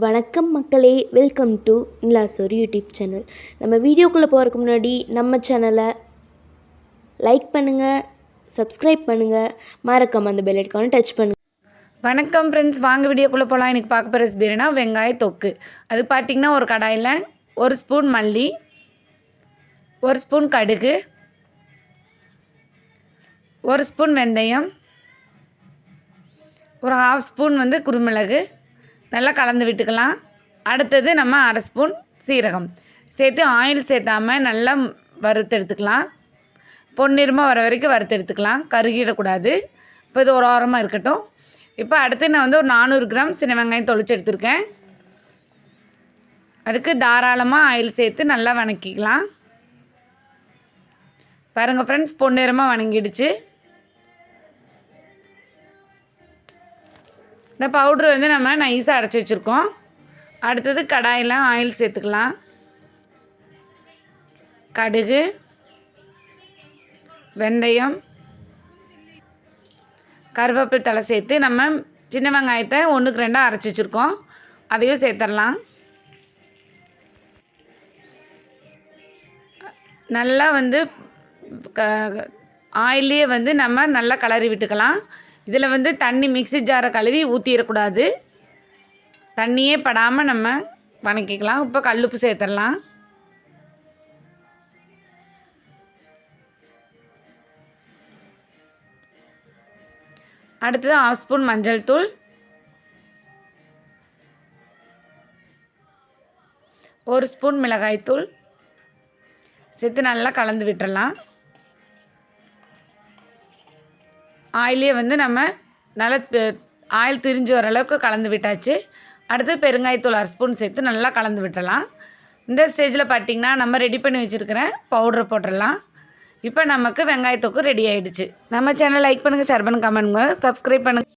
வணக்கம் மக்களே welcome to Nilasor YouTube channel நம்ம வீடியோக்குள்ளே போகிறதுக்கு முன்னாடி நம்ம சேனலை லைக் பண்ணுங்கள் சப்ஸ்கிரைப் பண்ணுங்கள் மறக்காம அந்த பெல் ஐக்கானை டச் பண்ணுங்கள் வணக்கம் ஃப்ரெண்ட்ஸ் வாங்க வீடியோக்குள்ளே போகலாம் எனக்கு பார்க்க போகிற ரெசிபினா வெங்காய தொக்கு. அது பார்த்திங்கன்னா ஒரு கடாயில் ஒரு ஸ்பூன் மல்லி ஒரு ஸ்பூன் கடுகு ஒரு ஸ்பூன் வெந்தயம் ஒரு ஹாஃப் ஸ்பூன் வந்து குருமிளகு நல்லா கலந்து விட்டுக்கலாம். அடுத்தது நம்ம அரை ஸ்பூன் சீரகம். சேர்த்து ஆயில் சேர்த்தாமல் நல்லா வறுத்து எடுத்துக்கலாம். பொன்னிறமாக வர வரைக்கும் வறுத்து எடுத்துக்கலாம். கருகிடக்கூடாது. இப்போ இது ஒரு ஓரமாக இருக்கட்டும். இப்போ அடுத்து நான் வந்து ஒரு நானூறு கிராம் சின்ன வெங்காயம் தொளிச்சு எடுத்திருக்கேன். அதுக்கு தாராளமாக ஆயில் சேர்த்து நல்லா வணக்கிக்கலாம். பாருங்கள் ஃப்ரெண்ட்ஸ் பொன்னிறமாக வணங்கிடுச்சு. இந்த பவுட்ரு வந்து நம்ம நைஸாக அடைச்சி வச்சுருக்கோம். அடுத்தது கடாயில் ஆயில் சேர்த்துக்கலாம். கடுகு வெந்தயம் கருவேப்பில் தலை சேர்த்து நம்ம சின்ன வெங்காயத்தை ஒன்றுக்கு ரெண்டாக அரைச்சி வச்சுருக்கோம். அதையும் சேர்த்துடலாம் நல்லா வந்து க ஆயிலே வந்து நம்ம நல்லா கலரி விட்டுக்கலாம். இதில் வந்து தண்ணி மிக்சி ஜாரை கழுவி ஊற்றிடக்கூடாது தண்ணியே படாமல் நம்ம வணக்கிக்கலாம். இப்போ கல்லுப்பு சேர்த்துடலாம். அடுத்தது ஹாஃப் ஸ்பூன் மஞ்சள் தூள். ஒரு ஸ்பூன் மிளகாய்த்தூள் சேர்த்து நல்லா கலந்து விட்டுறலாம் ஆயிலே வந்து நம்ம நல்லா ஆயில் திரிஞ்சு வர அளவுக்கு கலந்து விட்டாச்சு. அடுத்து பெருங்காயத்தூள் அரை ஸ்பூன் சேர்த்து நல்லா கலந்து விட்டலாம் இந்த ஸ்டேஜில் பார்த்திங்கன்னா நம்ம ரெடி பண்ணி வச்சுருக்கிற பவுட்ரு போட்டுடலாம். இப்போ நமக்கு வெங்காயத்தொக்கு ரெடி ஆகிடுச்சு நம்ம சேனல் லைக் பண்ணுங்கள் ஷேர் பண்ணுங்கள் கமெண்ட் பண்ணுங்கள் சப்ஸ்கிரைப் பண்ணுங்கள்